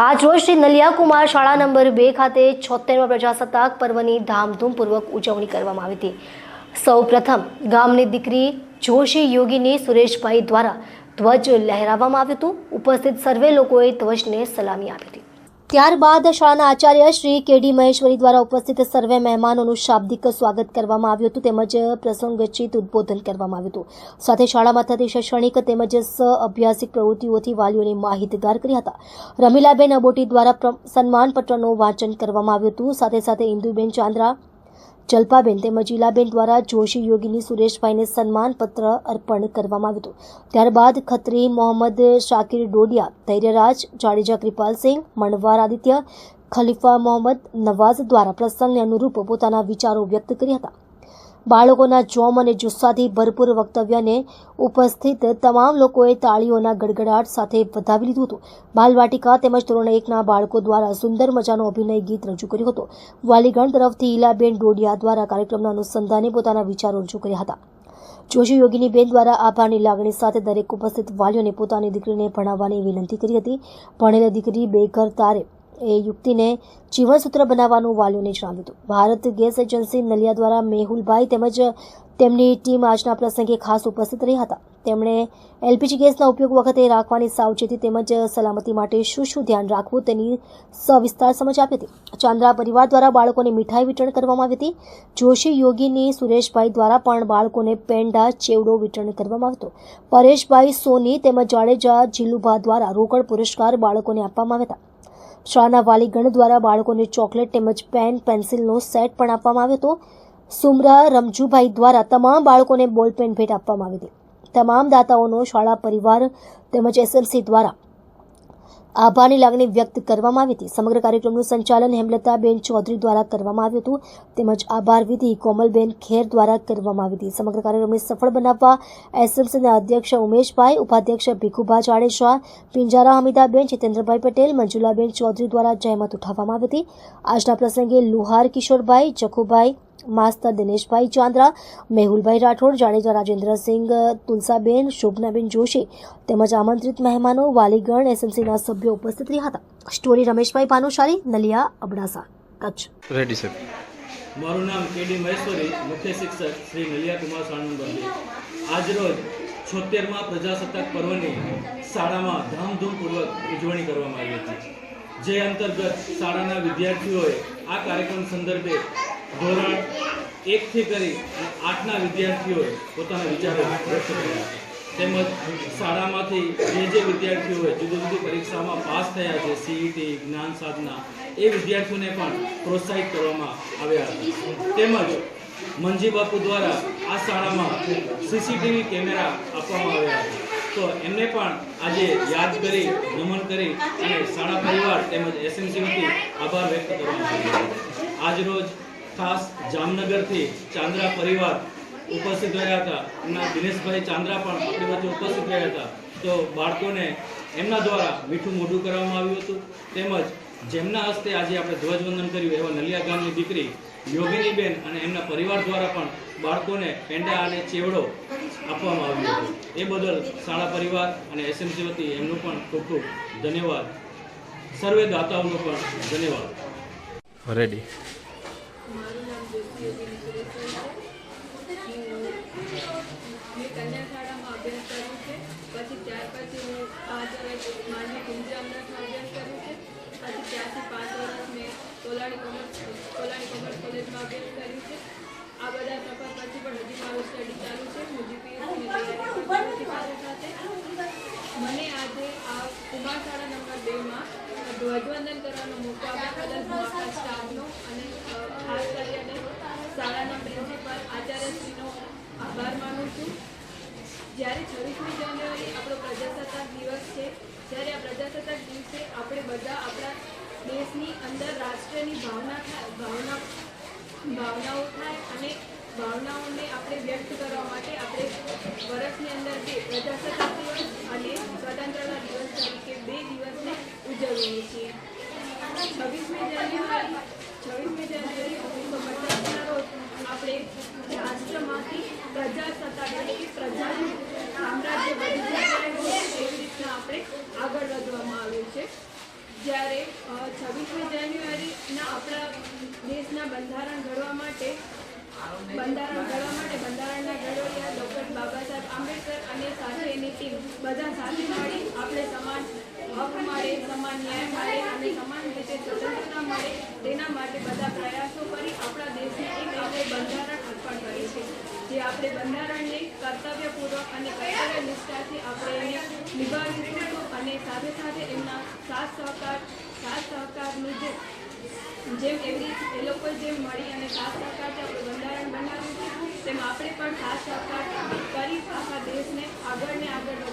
આજ રોજ શ્રી નલિયાકુમાર શાળા નંબર બે ખાતે છોતેરમા પ્રજાસત્તાક પર્વની ધામધૂમપૂર્વક ઉજવણી કરવામાં આવી હતી. સૌ ગામની દીકરી જોશી યોગીની સુરેશભાઈ દ્વારા ધ્વજ લહેરાવવામાં આવ્યું હતું. ઉપસ્થિત સર્વે લોકોએ ધ્વજને સલામી આપી હતી. ત્યારબાદ શાળાના આચાર્ય શ્રી કેડી મહેશ્વરી દ્વારા ઉપસ્થિત સર્વે મહેમાનોનું શાબ્દિક સ્વાગત કરવામાં આવ્યું હતું. તેમજ પ્રસંગોચિત ઉદ્બોધન કરવામાં આવ્યું હતું. સાથે શાળામાં થતી શૈક્ષણિક તેમજ સ અભ્યાસિક પ્રવૃત્તિઓથી વાલીઓને માહિતગાર કર્યા હતા. રમીલાબેન અબોટી દ્વારા સન્માનપત્રનું વાંચન કરવામાં આવ્યું હતું. સાથે સાથે ઇન્દુબેન ચાંદ્રા જલ્પાબેન તેમજ ઇલાબેન દ્વારા જોશી યોગીની સુરેશભાઈને સન્માનપત્ર અર્પણ કરવામાં આવ્યું હતું. ત્યારબાદ ખત્રી મોહમ્મદ શાકિર ડોડિયા, ધૈર્યરાજ જાડેજા કૃપાલસિંહ મણવાર આદિત્ય, ખલીફા મોહમ્મદ નવાઝ દ્વારા પ્રસંગને અનુરૂપ પોતાના વિચારો વ્યક્ત કર્યા હતા. બાળકોના જોમ અને જુસ્સાથી ભરપૂર વક્તવ્યને ઉપસ્થિત તમામ લોકોએ તાળીઓના ગડગડાટ સાથે વધાવી લીધું હતું. બાલવાટિકા તેમજ ધોરણ એકના બાળકો દ્વારા સુંદર મજાનો અભિનય ગીત રજૂ કર્યો હતો. વાલીગણ તરફથી ઈલાબેન ડોડિયા દ્વારા કાર્યક્રમના અનુસંધાને પોતાના વિચારો રજૂ કર્યા હતા. જોશી યોગીની બેન દ્વારા આભારની લાગણી સાથે દરેક ઉપસ્થિત વાલીઓને પોતાની દીકરીને ભણાવવાની વિનંતી કરી હતી. ભણેલી દીકરી બેઘર તારે એ યુક્તિને જીવનસૂત્ર બનાવવાનું વાલીઓને જણાવ્યું હતું. ભારત ગેસ એજન્સી નલિયા દ્વારા મેહુલભાઈ તેમજ તેમની ટીમ આજના પ્રસંગે ખાસ ઉપસ્થિત રહ્યા હતા. તેમણે એલપીજી ગેસના ઉપયોગ વખતે રાખવાની સાવચેતી તેમજ સલામતી માટે શું શું ધ્યાન રાખવું તેની સવિસ્તાર સમજ આપી હતી. ચાંદ્રા પરિવાર દ્વારા બાળકોને મીઠાઈ વિતરણ કરવામાં આવી હતી. જોશી યોગીની સુરેશભાઈ દ્વારા પણ બાળકોને પેંડા, ચેવડો વિતરણ કરવામાં આવ્યો હતો. પરેશભાઈ સોની તેમજ જાડેજા જીલુભા દ્વારા રોકડ પુરસ્કાર બાળકોને આપવામાં આવ્યા હતા. શાળાના વાલીગણ દ્વારા બાળકોને ચોકલેટ તેમજ પેન, પેન્સિલનો સેટ પણ આપવામાં આવ્યો હતો. સુમરા રમજુભાઈ દ્વારા તમામ બાળકોને બોલપેન ભેટ આપવામાં આવી હતી. તમામ દાતાઓનો શાળા પરિવાર તેમજ એસએમસી દ્વારા આભારની લાગણી વ્યક્ત કરવામાં આવી હતી. સમગ્ર કાર્યક્રમનું સંચાલન હેમલતાબેન ચૌધરી દ્વારા કરવામાં આવ્યું હતું. તેમજ આભાર વિધિ કોમલબેન ખેર દ્વારા કરવામાં આવી હતી. સમગ્ર કાર્યક્રમને સફળ બનાવવા એસએમસીના અધ્યક્ષ ઉમેશભાઈ, ઉપાધ્યક્ષ ભીખુભા જાડેજા, પિંજારા હમીદાબેન, જીતેન્દ્રભાઈ પટેલ, મંજુલાબેન ચૌધરી દ્વારા જહેમત ઉઠાવવામાં આવી હતી. આજના પ્રસંગે લુહાર કિશોરભાઈ, જખુભાઈ માસ્તર દિનેશભાઈ ચાંદ્રા મેહુલભાઈ રાઠોડ જાડેજા રાજેન્દ્રસિંહ તુલસાબેન શોભનાબેન જોશી તેમજ આમંત્રિત મહેમાનો વાલીગણ એસએમસીના સભ્યો ઉપસ્થિત રહ્યા હતા. સ્ટોરી રમેશભાઈ પાનુશાલી નલિયા અબડાસા કચ્છ. રેડી સાહેબ. મારું નામ કેડી મહેશ્વરી મુખ્ય શિક્ષક શ્રી નલિયા કુમાર સાણંદ આજરોજ છોતેરમાં પ્રજાસત્તાક પર્વની શાળામાં ધામધૂમપૂર્વક ઉજવણી કરવામાં આવી હતી. જે અંતર્ગત શાળાના વિદ્યાર્થીઓએ આ કાર્યક્રમ સંદર્ભે ધોરણ એકથી કરી આઠના વિદ્યાર્થીઓએ પોતાના વિચારો વ્યક્ત કર્યા તેમજ શાળામાંથી જે જે વિદ્યાર્થીઓએ જુદી જુદી પરીક્ષામાં પાસ થયા છે સીઈટી જ્ઞાન સાધના, એ વિદ્યાર્થીઓને પણ પ્રોત્સાહિત કરવામાં આવ્યા હતા. તેમજ મંજી બાપુ દ્વારા આ શાળામાં સીસીટીવી કેમેરા આપવામાં આવ્યા હતા. તો એમને પણ આજે યાદ કરી, નમન કરી અને શાળા પરિવાર તેમજ એસએમસી આભાર વ્યક્ત કરવામાં આવ્યો આજરોજ ખાસ જામનગરથી ચાંદ્રા પરિવાર ઉપસ્થિત રહ્યા હતા. એમના દિનેશભાઈ ચાંદ્રા પણ આપણી વચ્ચે ઉપસ્થિત રહ્યા હતા. તો બાળકોને એમના દ્વારા મીઠું મોઢું કરવામાં આવ્યું હતું. તેમજ જેમના હસ્તે આજે આપણે ધ્વજવંદન કર્યું એવા નલિયા ગામની દીકરી યોગિનીબેન અને એમના પરિવાર દ્વારા પણ બાળકોને પેંડા અને ચેવડો આપવામાં આવ્યો હતો. એ બદલ શાળા પરિવાર અને એસએમસી વતી એમનો પણ ખૂબ ખૂબ ધન્યવાદ. સર્વે દાતાઓનો પણ ધન્યવાદ. રેડી મારું નામ જ્યોતિ સુરેશ્વરી છે. મેં કન્યા શાળામાં અભ્યાસ કર્યો છે. પછી ત્યાર પછી હું પાંચ વર્ષ માનવી અમદાવાદમાં અભ્યાસ કર્યો છે. પછી ત્યાંથી પાંચ વર્ષ મેં તોલાણી કોમર્સ તોલાણી કોમર્સ કોલેજમાં અભ્યાસ કર્યું છે. આ બધા સફર પછી પણ હજી મારું સ્ટડી ચાલુ છે હું જીપીએસસીની તૈયારી કરું છું સાથે સાથે મને આજે આ કુમાર શાળા નંબર બેમાં ધ્વજવંદન કરવાનો મોકો આપ્યા બદલ હું આખા સ્ટાફનો અને અ, ખાસ કરીને શાળાના પ્રિન્સિપલ આચાર્યશ્રીનો આભાર માનું છું જ્યારે છવ્વીસમી જાન્યુઆરી આપણો પ્રજાસત્તાક દિવસ છે. જ્યારે આ પ્રજાસત્તાક દિવસે આપણે બધા આપણા દેશની અંદર રાષ્ટ્રની ભાવના ભાવના, ભાવનાઓ થાય અને ભાવનાઓને આપણે વ્યક્ત કરવા માટે આપણે વર્ષની અંદર બે પ્રજાસત્તાક દિવસ અને સ્વતંત્રતા દિવસ તરીકે બે દિવસને ઉજવીએ છીએ. છવ્વીસમી જાન્યુઆરી છવ્વીસમી જાન્યુઆરી ઓગણીસો પચાસના રોજ આપણે રાષ્ટ્રમાંથી પ્રજાસત્તા એટલે કે પ્રજાનું સામ્રાજ્ય એવી રીતના આપણે આગળ વધવામાં આવ્યું છે. જ્યારે છવ્વીસમી જાન્યુઆરીના આપણા દેશના બંધારણ ઘડવા માટે, બંધારણ ઘડવા માટે બંધારણના ઘડવૈયા ડૉક્ટર બાબા સાહેબ આંબેડકર અને સાથે એની ટીમ, બધા સાથે મળી આપણે સમાન હક મળે સમાન ન્યાય મળે અને સમાન રીતે સ્વતંત્રતા મળે તેના માટે બધા પ્રયાસો કરી આપણા દેશને એક આપણે બંધારણ અર્પણ કરીએ છીએ જે આપણે બંધારણને કર્તવ્યપૂર્વક અને કર્તવ્ય નિષ્ઠાથી આપણે એને નિભાવીશું અને સાથે સાથે એમના સાથ સહકાર, સાથ સહકારનું જે જેમ એમની એ લોકો જેમ મળી અને સાથ સહકારથી આપણે બંધારણ બનાવ્યું તેમ આપણે પણ સાથ સહકાર કરી આખા દેશને આગળ ને આગળ